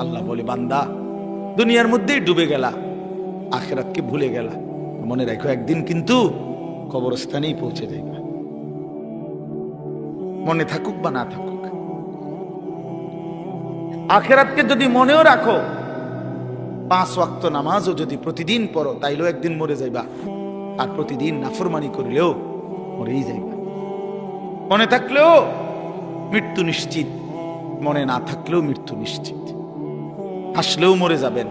আল্লাহ বলে, বান্দা, দুনিয়ার মধ্যেই ডুবে গেলা, আখেরাতকে ভুলে গেলা। মনে রাখো, একদিন কিন্তু কবরস্থানেই পৌঁছে যাইবা। মনে থাকুক বা না থাকুক, আখেরাতকে যদি মনেও রাখো, পাঁচ ওয়াক্ত নামাজও যদি প্রতিদিন পড়ো, তাইলেও একদিন মরে যাইবা। আর প্রতিদিন নাফরমানি করিলেও মরেই যাইবা। মনে থাকলেও মৃত্যু নিশ্চিত, মনে না থাকলেও মৃত্যু নিশ্চিত। হাসলেও মরে যাবেন,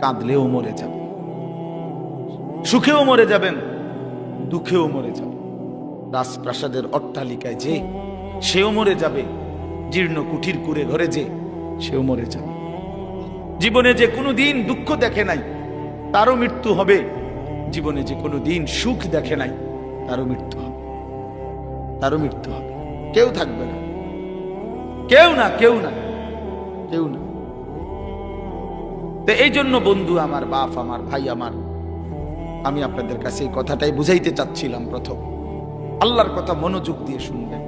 কাঁদলেও মরে যাবেন, সুখেও মরে যাবেন, দুঃখেও মরে যাবেন। রাজপ্রাসাদের অট্টালিকায় যে সেও মরে যাবে, জীর্ণ কুঠির কুড়ে ঘরে যে সেও মরে যাবে। জীবনে যে কোনো দিন দুঃখ দেখে নাই, তারও মৃত্যু হবে। জীবনে যে কোনো দিন সুখ দেখে নাই, তারও মৃত্যু হবে। তারও মৃত্যু হবে। কেউ থাকবে না। কেউ না কেউ না কেউ না। তো এই জন্য বন্ধু, আমার বাপ, আমার ভাই, আমার, আমি আপনাদের কাছে এই কথাটাই বুঝাইতে চাচ্ছিলাম প্রথম। আল্লাহর কথা মনোযোগ দিয়ে শুনবেন।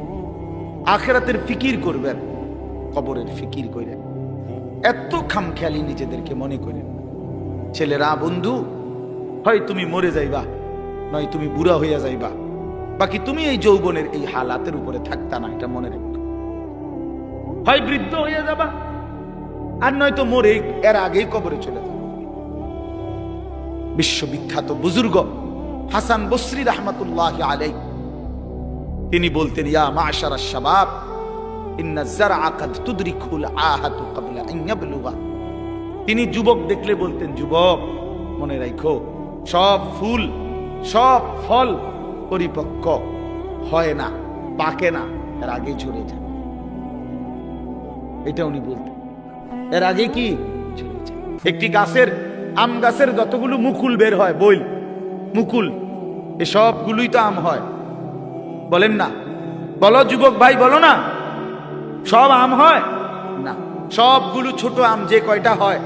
আখেরাতের ফিকির করবেন, কবরের ফিকির করেন এত খামখেয়ালি নিজেদেরকে মনে করেন। ছেলেরা, বন্ধু, হয় তুমি মরে যাইবা, নয় তুমি বুড়া হইয়া যাইবা। বাকি তুমি এই যৌবনের এই হালাতের উপরে থাকতা না, এটা মনে রেখো। হয় বৃদ্ধ হইয়া যাবা আর নয়তো মরে এর আগেই কবরে চলে যাবে। বিশ্ববিখ্যাত বুজুর্গ হাসান বসরি রহমতুল্লাহ আলাই তিনি বলতেন, ইয়া মাশারা শাবাব, ইন্না যারআ কাদ তুদরিকুল আহাতু ক্বাবলা আন ইয়াবলুগা। তিনি যুবক দেখলে বলতেন, যুবক, মনে রাখো সব ফুল, সব ফল পরিপক্ক হয় না, পাকে না, এর আগে ঝরে যায়। এটা উনি বলতেন। এর আগে কি? একটি গাছের, আম গাছের যতগুলো মুকুল বের হয়, বইল, মুকুল এ সবগুলোই তো আম হয়। বলেন না। বলো যুবক ভাই, বলো না। সব আম হয়? না। সবগুলো ছোট আম যে কয়টা হয়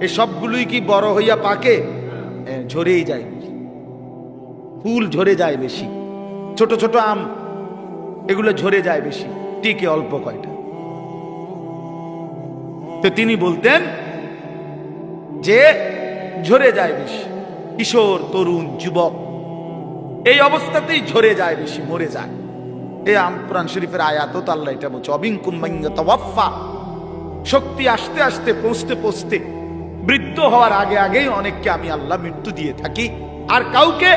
এ সবগুলোই কি বড় হইয়া পাকে? ঝরেই যায় ফুল ঝরে যায় বেশি। ছোট ছোট আম, এগুলো ঝরে যায় বেশি। টিকে অল্প কয়টা। তো তিনি বলতেন, যে ঝরে যায় বেশি, কিশোর, তরুণ, যুবক, এই অবস্থাতেই ঝরে যায় বেশি, মরে যায়। এই আম কোরআন শরীফের আয়াত তো আল্লাহ এটা বলছে, অবিং কুম্বাফা শক্তি আসতে আসতে পৌঁছতে পৌঁছতে বৃদ্ধ হওয়ার আগে আগেই অনেককে আমি আল্লাহ মৃত্যু দিয়ে থাকি, আর কাউকে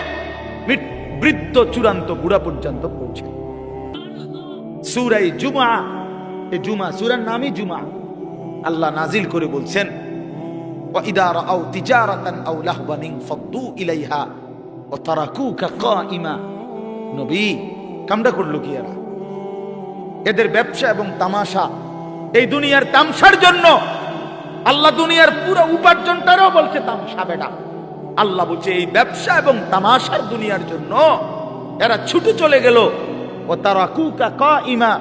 বৃদ্ধ চূড়ান্ত বুড়া পর্যন্ত পৌঁছে। সুরাই জুমা, এ জুমা, সুরার নামই জুমা। আল্লাহ নাজিল করে বলছেন এদের ব্যবসা এবং তামাশা এই দুনিয়ার তামসার জন্য। আল্লাহ দুনিয়ার পুরো উপার্জনটারও বলছে তামসা বেটা। আল্লাহ বলছে এই ব্যবসা এবং তামাশার দুনিয়ার জন্য এরা ছুটে চলে গেল। ও তারা কুকা ক ইমা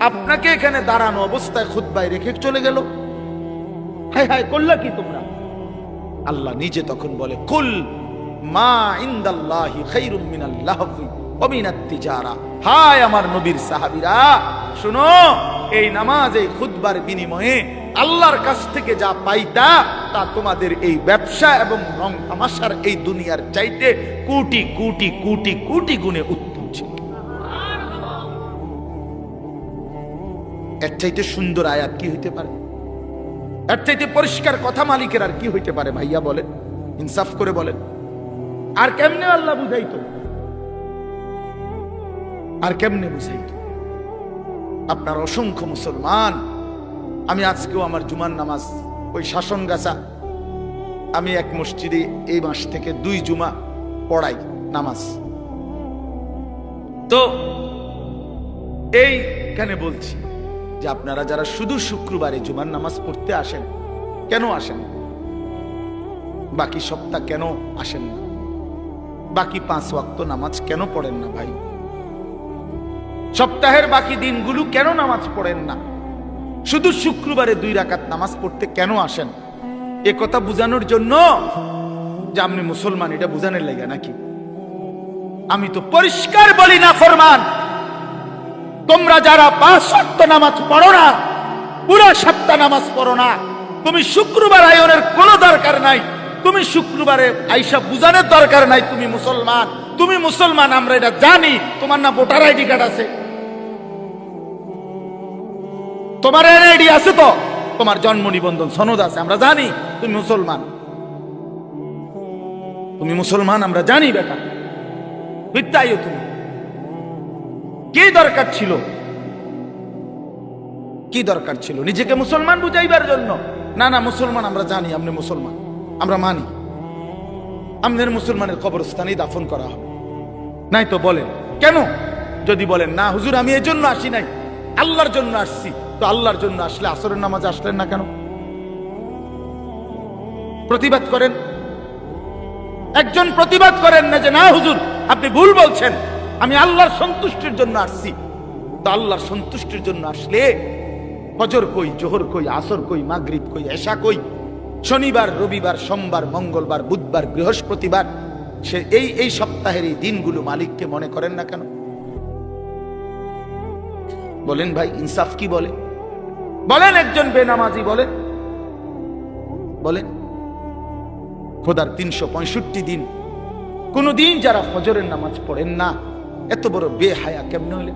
আপনাকে এখানে দাঁড়ানো অবস্থায় খুদ্ায় রেখে চলে গেল। হায় হায় কি তোমরা? আল্লাহ নিজে তখন বলে, কুল মা ইন্দাল্লাহি খাইরুম মিনাল লাহবি ওয়া হায় আমার নবীর শুনো, এই নামাজ, এই খুতবার বিনিময়ে আল্লাহর কাছ থেকে যা পাইতা, তা তোমাদের এই ব্যবসা এবং রং তামাশার এই দুনিয়ার চাইতে কোটি কোটি কোটি কোটি গুণে উত্তম ছিল। এর চাইতে সুন্দর আয়াত কি হইতে পারে? এর চাইতে পরিষ্কার কথা মালিকের আর কি হইতে পারে ভাইয়া বলেন? ইনসাফ করে বলেন। আর কেমনে আল্লাহ বুঝাইতো? আর কেমনে বুঝাইতো? আপনার অসংখ্য মুসলমান, আমি আজকেও আমার জুমার নামাজ, ওই শাসন গাছা, আমি এক মসজিদে এই মাস থেকে দুই জুমা পড়াই নামাজ। তো এইখানে বলছি? যে আপনারা যারা শুধু শুক্রবারে জুমার নামাজ পড়তে আসেন, কেন আসেন? বাকি সপ্তাহ কেন আসেন না? বাকি পাঁচ ওয়াক্ত নামাজ কেন পড়েন না ভাই? সপ্তাহের বাকি দিনগুলো কেন নামাজ পড়েন না? শুধু শুক্রবারে দুই রাকাত নামাজ পড়তে কেন আসেন? এ কথা বুঝানোর জন্য যে আপনি মুসলমান, এটা বুঝানোর লাগে নাকি? আমি তো পরিষ্কার বলি না, ফরমান। তোমরা যারা পাঁচ ওয়াক্ত নামাজ পড়ো না, পুরো সপ্তাহ নামাজ পড়ো না। তুমি শুক্রবার আয়নের কোনো দরকার নাই। তুমি শুক্রবারে আইসা বুঝানোর দরকার নাই তুমি মুসলমান। তুমি মুসলমান, আমরা এটা জানি। তোমার না ভোটার আইডি কার্ড আছে। তোমার আইডি আছে তো? তোমার জন্ম নিবন্ধন সনদ আছে, আমরা জানি। তুমি মুসলমান। তুমি মুসলমান, আমরা জানি বেটা। মিথ্যাইও তুমি। কি দরকার ছিল? কি দরকার ছিল? নিজেকে মুসলমান বুঝাইবার জন্য? না না, মুসলমান আমরা জানি আপনি মুসলমান। আমরা মানি। আমাদের মুসলমানের কবরস্থানেই দাফন করা হবে। নাই তো বলেন। কেন? যদি বলেন, না, হুজুর, আমি এই জন্য আসি নাই। আল্লাহর জন্য আসছি। তো আল্লাহর জন্য আসলে আসরের নামাজ আসলেন না কেন? প্রতিবাদ করেন। একজন প্রতিবাদ করেন না যে, না, হুজুর, আপনি ভুল বলছেন। আমি আল্লাহর সন্তুষ্টির জন্য আসছি। তো আল্লাহর সন্তুষ্টির জন্য আসলে ফজর কই, জোহর কই, আসর কই, মাগরিব কই, এশা কই, শনিবার, রবিবার, সোমবার, মঙ্গলবার, বুধবার, বৃহস্পতিবার, সে এই এই সপ্তাহের এই দিনগুলো মালিককে মনে করেন না কেন? বলেন ভাই, ইনসাফ কি বলে? বলেন, একজন বেনামাজি বলেন। বলেন, খোদার তিনশো পঁয়ষট্টি দিন, কোন দিন যারা ফজরের নামাজ পড়েন না এত বড় বেহায়া কেমনে হলে?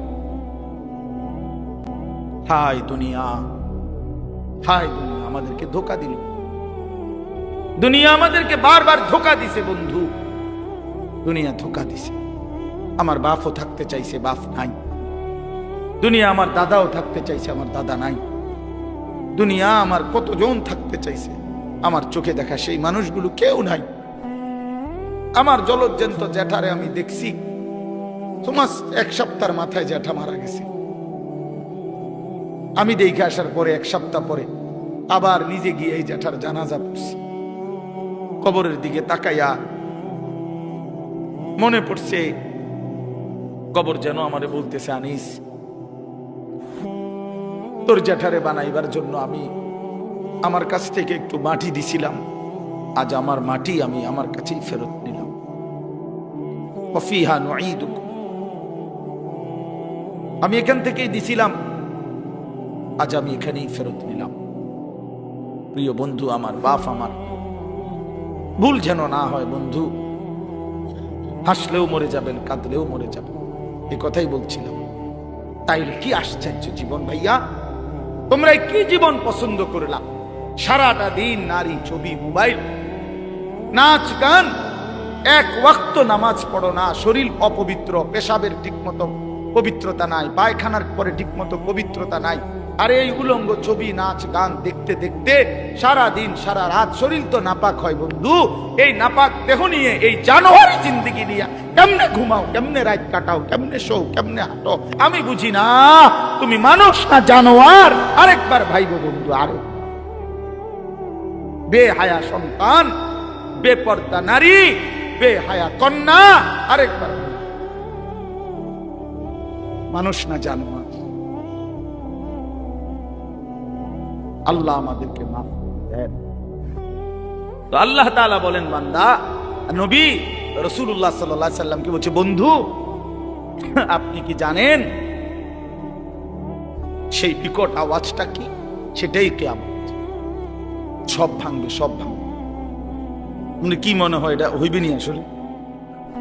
হাই দুনিয়া হাই দুনিয়া, আমাদেরকে ধোকা দিল। দুনিয়া আমাদেরকে বারবার ধোকা দিছে বন্ধু। দুনিয়া ধোকা দিছে। আমার বাপও থাকতে চাইছে, বাপ নাই। দুনিয়া আমার দাদাও থাকতে চাইছে, আমার দাদা নাই। দুনিয়া আমার কতজন থাকতে চাইছে, আমার চোখে দেখা সেই মানুষগুলো কেউ নাই। আমার জলজ্জন্ত জ্যাঠারে আমি দেখছি। তোমার এক সপ্তাহের মাথায় জ্যাঠা মারা গেছে। আমি দেখে আসার পরে এক সপ্তাহ পরে আবার নিজে গিয়ে এই জ্যাঠার জানাজা পড়ছি। কবরের দিকে তাকাইয়া মনে পড়ছে, কবর যেন আমারে বলতেছে, আনিস, তোর জ্যাঠারে বানাইবার জন্য আমি আমার কাছ থেকে একটু মাটি দিছিলাম। আজ আমার মাটি আমি আমার কাছেই ফেরত নিলাম। ওয়াফিহা নুঈদুকুম। আমি এখান থেকেই দিছিলাম। আজ আমি এখানেই ফেরত নিলাম। প্রিয় বন্ধু, আমার বাপ আমার। ভুল যেন না হয় বন্ধু, হাসলেও মরে যাবেন, কাঁদলেও মরে যাবেন। এ কথাই বলছিলাম। তাই কি আশ্চর্য জীবন ভাইয়া? তোমরা কি জীবন পছন্দ করলাম সারাটা দিন নারী ছবি, মোবাইল, নাচ, গান, এক ওয়াক্ত নামাজ পড়ো না, শরীর অপবিত্র, পেশাবের ঠিকমতো পবিত্রতা নাই, পায়খানার পরে ঠিকমতো পবিত্রতা নাই। আর এই উলঙ্গ ছবি, নাচ, গান দেখতে দেখতে সারা দিন সারা রাত শরীর তো নাপাক হয় বন্ধু। এই নাপাক দেহ নিয়ে, এই জানোয়ারি জিন্দিগি নিয়ে কেমনে ঘুমাও, কেমনে রাত কাটাও, কেমনে শো কেমনে হাঁটো, আমি বুঝি না। তুমি মানুষ না, জানোয়ার। আরেকবার ভাইব বন্ধু, আরে। বেহায়া সন্তান, বেপর্দা নারী, বেহায়া কন্যা, আরেকবার মানুষ না জানোয়ার। আল্লাহ আমাদেরকে মাফ দেন। তো আল্লাহ তাআলা বলেন, বান্দা, নবী রসুল্লাহ সাল্লাহ সাল্লামকে বলছে, বন্ধু, আপনি কি জানেন সেই বিকট আওয়াজটা কি? সেটাই কেমন সব ভাঙবে সব ভাঙবে। মানে কি মনে হয়, এটা হইবে নি আসলে?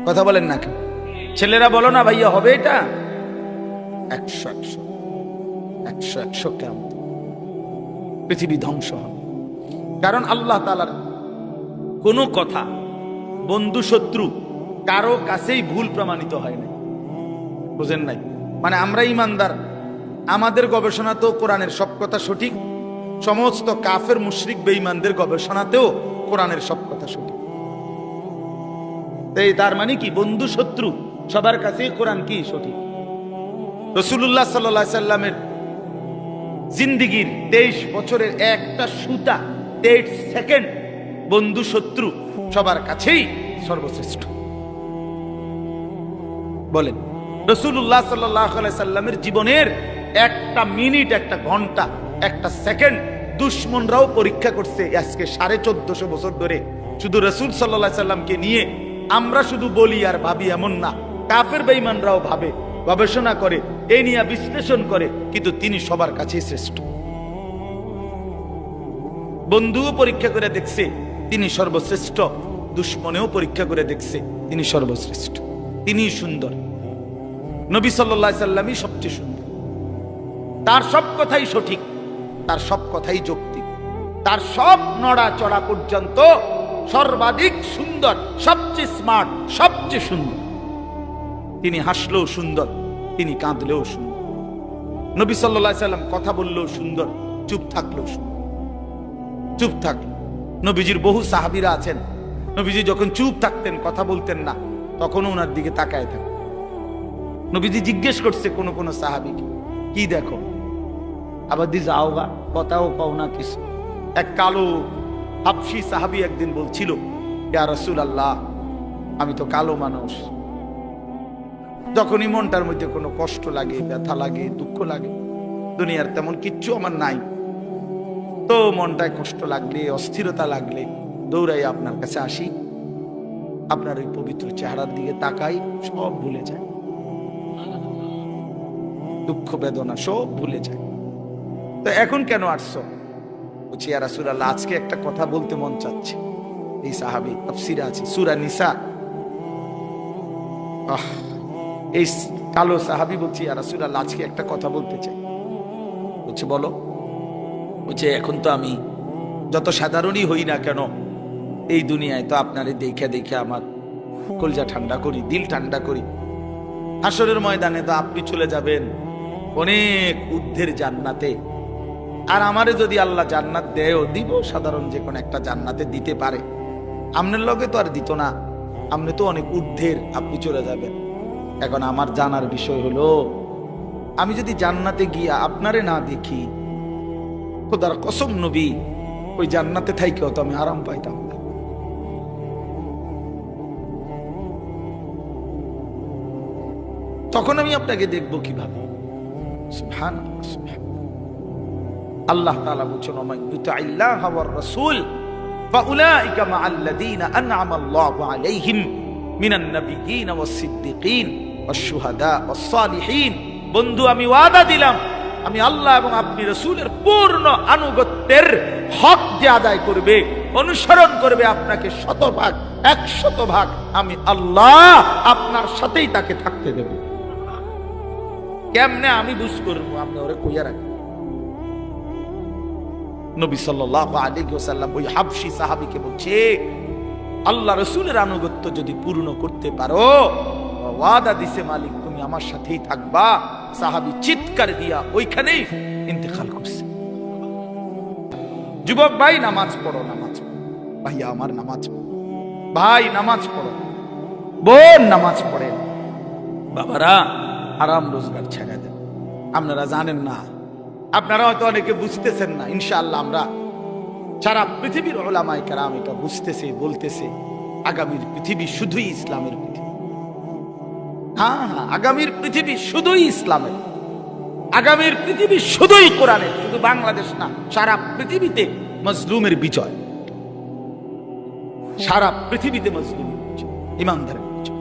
কথা বলেন না কেন? ছেলেরা বলো না, ভাইয়া, হবে এটা? একশো একশো একশো একশো কেমন পৃথিবী ধ্বংস হবে। কারণ আল্লাহ তালার কোনো কথা বন্ধু শত্রু কারও কাছেই ভুল প্রমাণিত হয় না বুঝেন নাই? মানে আমরা ইমানদার, আমাদের গবেষণা তো কোরআনের সব কথা সঠিক, সমস্ত কাফের, মুশরিক, বেঈমানদের গবেষণাতেও কোরআনের সব কথা সঠিক। তাই তার মানে কি? বন্ধু শত্রু, সবার কাছেই কোরআন কি সঠিক? রসুল্লাহ সাল্লাহ সাল্লামের জিন্দিগির তেইশ বছরের একটা সুতা, তেইশ সেকেন্ড বন্ধু শত্রু সবার কাছেই সর্বশ্রেষ্ঠ। বলেন রসুল্লাহ সাল্লাহ সাল্লামের জীবনের একটা মিনিট, একটা ঘণ্টা, একটা সেকেন্ড দুশ্মনরাও পরীক্ষা করছে আজকে সাড়ে চোদ্দশো বছর ধরে। শুধু রসুল সাল্লাহ সাল্লামকে নিয়ে আমরা শুধু বলি আর ভাবি এমন না, কাফের বেইমানরাও ভাবে। গবেষণা করে এই নিয়ে বিশ্লেষণ করে, কিন্তু তিনি সবার কাছেই শ্রেষ্ঠ। বন্ধুও পরীক্ষা করে দেখছে, তিনি সর্বশ্রেষ্ঠ। দুশ্মনেও পরীক্ষা করে দেখছে, তিনি সর্বশ্রেষ্ঠ। তিনি সুন্দর। নবী সাল্লাহ সাল্লামই সবচেয়ে সুন্দর। তার সব কথাই সঠিক, তার সব কথাই যৌক্তিক। তার সব নড়া চড়া পর্যন্ত সর্বাধিক সুন্দর, সবচেয়ে স্মার্ট সবচেয়ে সুন্দর। তিনি হাসলেও সুন্দর, তিনি কাঁদলেও সুন্দর। নবী সাল্লাহ সাল্লাম কথা বললেও সুন্দর, চুপ থাকলেও সুন্দর। চুপ থাকল নবীজির বহু সাহাবিরা আছেন। নবীজি যখন চুপ থাকতেন, কথা বলতেন না, তখন ওনার দিকে তাকায় থাকতেন নবীজি জিজ্ঞেস করছে কোনো কোনো সাহাবিকে, কি দেখো? আবার দি যাও গা, কথাও পাও না কিছু। এক কালো, হাফসি সাহাবি একদিন বলছিল, ইয়া রসুল আল্লাহ আমি তো কালো মানুষ। যখনই মনটার মধ্যে কোনো কষ্ট লাগে, ব্যথা লাগে, দুঃখ লাগে, দুনিয়ার তেমন কিচ্ছু আমার নাই। তো মনটায় কষ্ট লাগলে, অস্থিরতা লাগলে দৌড়াই আপনার কাছে আসি। আপনার ওই পবিত্র চেহারার দিকে তাকাই, সব ভুলে যায়। দুঃখ বেদনা সব ভুলে যায়। তো এখন কেন আসছো? বলছি আর রাসূলুল্লাহ, আজকে একটা কথা বলতে মন চাচ্ছে। এই সাহাবী, তাফসিরে আছে, সূরা নিসা। আহ! এই কালো সাহাবি বলছি আর রাসূলুল্লাহ, আজকে একটা কথা বলতে চাই। বলছে, বলো। বলছে, এখন তো আমি যত সাধারণই হই না কেন, এই দুনিয়ায় তো আপনারে দেখে দেখে আমার কলজা ঠান্ডা করি, দিল ঠান্ডা করি। আসরের ময়দানে তো আপনি চলে যাবেন অনেক ঊর্ধ্বের জান্নাতে। আর আমারে যদি আল্লাহ জান্নাত দেয়ও, দিব সাধারণ যে কোনো একটা জান্নাতে দিতে পারে। আপনার লগে তো আর দিত না। আপনি তো অনেক ঊর্ধ্বের আপনি চলে যাবেন। এখন আমার জানার বিষয় হলো, আমি যদি জান্নাতে গিয়া আপনারে না দেখি, খোদার কসম নবী, ওই জান্নাতে থাইকেও তো আমি আরাম পাইতাম তখন আমি আপনাকে দেখব কীভাবে। আল্লাহ বলছেন রাসূল আল্লাহু আলাইহিম বন্ধু, আমি ওয়াদা দিলাম, আমি আল্লাহ এবং আপনি রসুলের পূর্ণ আনুগত্যের হক যে আদায় করবে, অনুসরণ করবে, আপনাকে শতভাগ একশত ভাগ আমি আল্লাহ আপনার সাথেই তাকে থাকতে দেব। কেমনে আমি বুঝ করব? আপনি ওরে কইয়া রাখি নবী সাল্লাল্লাহু আলাইহি ওয়াসাল্লাম ওই হাবশি সাহাবীকে বলছে, আল্লাহ রসুলের আনুগত্য যদি পূর্ণ করতে পারো ওয়াদা দিছে মালিক, তুমি আমার সাথেই থাকবা। সাহাবী চিৎকার দিয়া ওইখানেই ইন্তেকাল করছে। যুবক, ভাই, নামাজ পড়ো, নামাজ ভাইয়া আমার নামাজ। ভাই, নামাজ পড়ো। বোন, নামাজ পড়েন। বাবারা আরাম রোজগার ছেড়ে দেন। আপনারা জানেন না। আপনারা হয়তো অনেকে বুঝতেছেন না। ইনশাআল্লাহ, আমরা সারা পৃথিবীর ওলামাই কারাম এটা বুঝতেছে, বলতেছে। আগামীর পৃথিবী শুধুই ইসলামের পৃথিবী। হ্যাঁ হ্যাঁ আগামীর পৃথিবী শুধুই ইসলামের। আগামীর পৃথিবী শুধুই কোরআনের, শুধু বাংলাদেশ না, সারা পৃথিবীতে মজলুমের বিজয়। সারা পৃথিবীতে মজলুমের বিজয়, ইমানদারের বিজয়।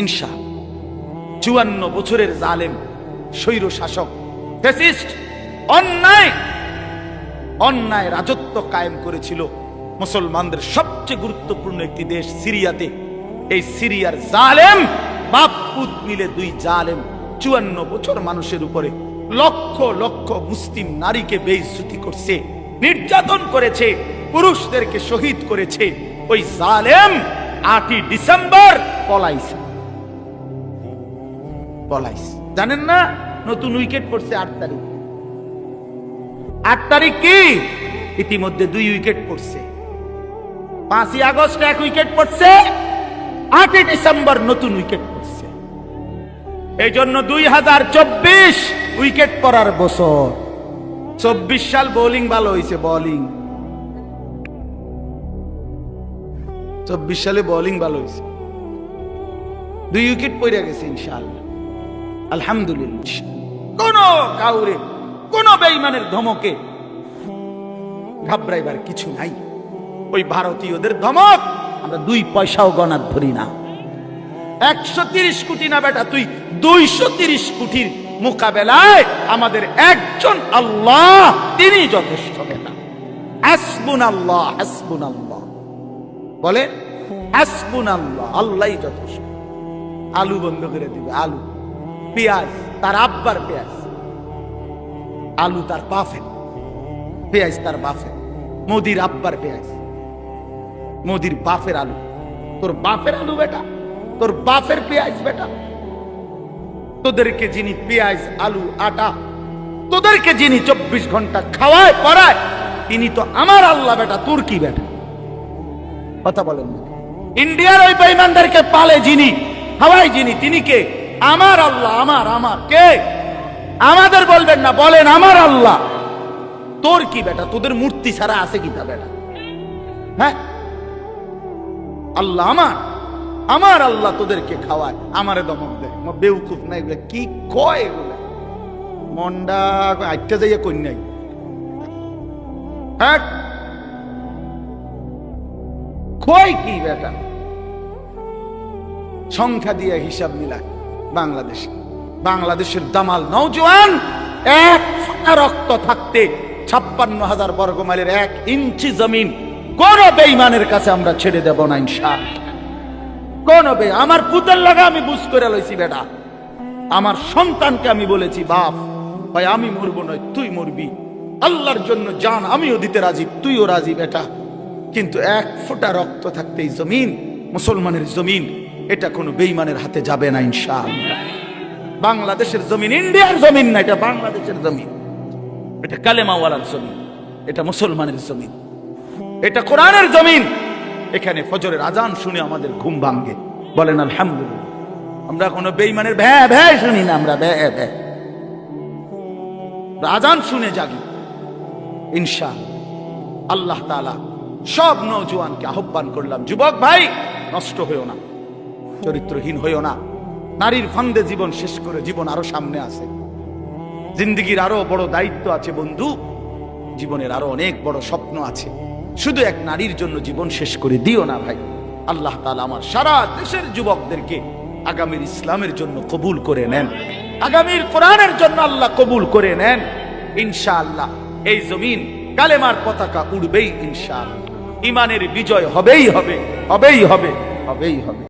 ইনশা, চুয়ান্ন বছরের জালেম, স্বৈর শাসক অন্যায় অন্যায় রাজত্ব কায়েম করেছিল মুসলমানদের সবচেয়ে গুরুত্বপূর্ণ একটি দেশ সিরিয়াতে। এই সিরিয়ার জালেম বাপ পুত মিলে দুই জালেম চুয়ান্ন বছর মানুষের উপরে লক্ষ লক্ষ মুসলিম নারীকে বেইজ্জতি করছে, নির্যাতন করেছে, পুরুষদেরকে শহীদ করেছে। ওই জালেম আটই ডিসেম্বর পলাইছে। পলাইছে। জানেন না? নতুন উইকেট পড়ছে আট তারিখ। আট তারিখ কি? ইতিমধ্যে দুই উইকেট পড়ছে। পাঁচই আগস্ট এক উইকেট পড়ছে, আটই ডিসেম্বর নতুন উইকেট এই জন্য দুই হাজার চব্বিশ উইকেট পড়ার বছর। চব্বিশ সাল বোলিং ভালো হয়েছে, বোলিং। চব্বিশ সালে বোলিং ভালো হয়েছে। দুই উইকেট পড়ে গেছে ইনশাআল্লাহ। আলহামদুলিল্লাহ। কোন কাউরে, কোন বেইমানের ধমকে ঘাবড়াইবার কিছু নাই। ওই ভারতীয়দের ধমক, আমরা দুই পয়সাও গণাত ধরি না। একশো তিরিশ কোটি না বেটা, তুই দুইশো তিরিশ কোটির মোকাবেলায় আমাদের একজন আল্লাহ, তিনি যথেষ্ট বেটা হাসবুন আল্লাহ হাসবুন আল্লাহ বলে হাসবুন আল্লাহ আল্লাহ যথেষ্ট। আলু বন্ধ করে দিবে, আলু। পেঁয়াজ, তার আব্বার পেঁয়াজ। আলু তার বাফের পেঁয়াজ তার বাফের মোদির আব্বার পেঁয়াজ। মোদির বাফের আলু। তোর বাপের আলু বেটা। তোর বাপের পেঁয়াজ বেটা। তোদেরকে যিনি পেঁয়াজ, আলু, আটা, তোদেরকে যিনি চব্বিশ ঘণ্টা খাওয়ায়, পড়ায়, তিনি তো আমার আল্লাহ বেটা, তোর কি বেটা? কথা বলেন ইন্ডিয়ার ওই বেঈমানদেরকে পালে যিনি, হাওয়াই যিনি, তিনি কে? আমার আল্লাহ, আমার আমার, কে? আমাদের বলবেন না, বলেন আমার আল্লাহ। তোর কি বেটা? তোদের মূর্তি ছাড়া আছে কিটা বেটা? হ্যাঁ? আল্লাহ আমার। আমার আল্লাহ তোদেরকে খাওয়ায়, আমারে দমক দেয় বেউকুফ কি কয় এগুলো? মন্ডা আটটা যাইয়া কন্যাই। হ্যাঁ? কি বেটা সংখ্যা দিয়ে হিসাব মিলায় বাংলাদেশ। বাংলাদেশের দামাল নৌজওয়ান এক রক্ত থাকতে ছাপ্পান্ন হাজার বর্গ মাইলের এক ইঞ্চি জমিন কোন বেইমানের কাছে আমরা ছেড়ে দেব না ইনশাল কোন বে, আমার পুতের লাগা আমি বুঝ করে লইছি বেটা। আমার সন্তানকে আমি বলেছি, বাপ, ভাই, আমি মরবো নয়, তুই মরবি। আল্লাহর জন্য জান, আমিও দিতে রাজি, তুইও রাজি বেটা। কিন্তু এক ফোঁটা রক্ত থাকতে এই জমিন, মুসলমানের জমিন, এটা কোনো বেইমানের হাতে যাবে না, ইনশাআল্লাহ। বাংলাদেশের জমিন, ইন্ডিয়ার জমিন না, এটা বাংলাদেশের জমিন। এটা কালেমাওয়ালার জমিন, এটা মুসলমানের জমিন। এটা কোরআনের জমিন এখানে ফজরের আজান শুনে আমাদের ঘুম ভাঙ্গে বলেন, আলহামদুলিল্লাহ। আমরা কোনো বেইমানের ভ্যা ভ্যা শুনি না, আমরা ভ্যা ভ্যা। আজান শুনে জাগি। ইনশা আল্লাহ তাআলা সব নৌজওয়ানকে আহ্বান করলাম, যুবক ভাই, নষ্ট হইও না, চরিত্রহীন হইও না। নারীর ফান্দে জীবন শেষ করে জীবন আরও সামনে আছে। জিন্দগির আরও বড় দায়িত্ব আছে, বন্ধু। জীবনের আরও অনেক বড় স্বপ্ন আছে। শুধু এক নারীর জন্য জীবন শেষ করে দিও না ভাই। আল্লাহ তালা আমার সারা দেশের যুবকদেরকে আগামীর ইসলামের জন্য কবুল করে নেন। আগামীর কোরআনের জন্য আল্লাহ কবুল করে নেন। ইনশাআল্লাহ এই জমিন কালেমার পতাকা উড়বেই ইনশাআল্লাহ। ইমানের বিজয় হবেই হবে হবেই হবে হবেই হবে।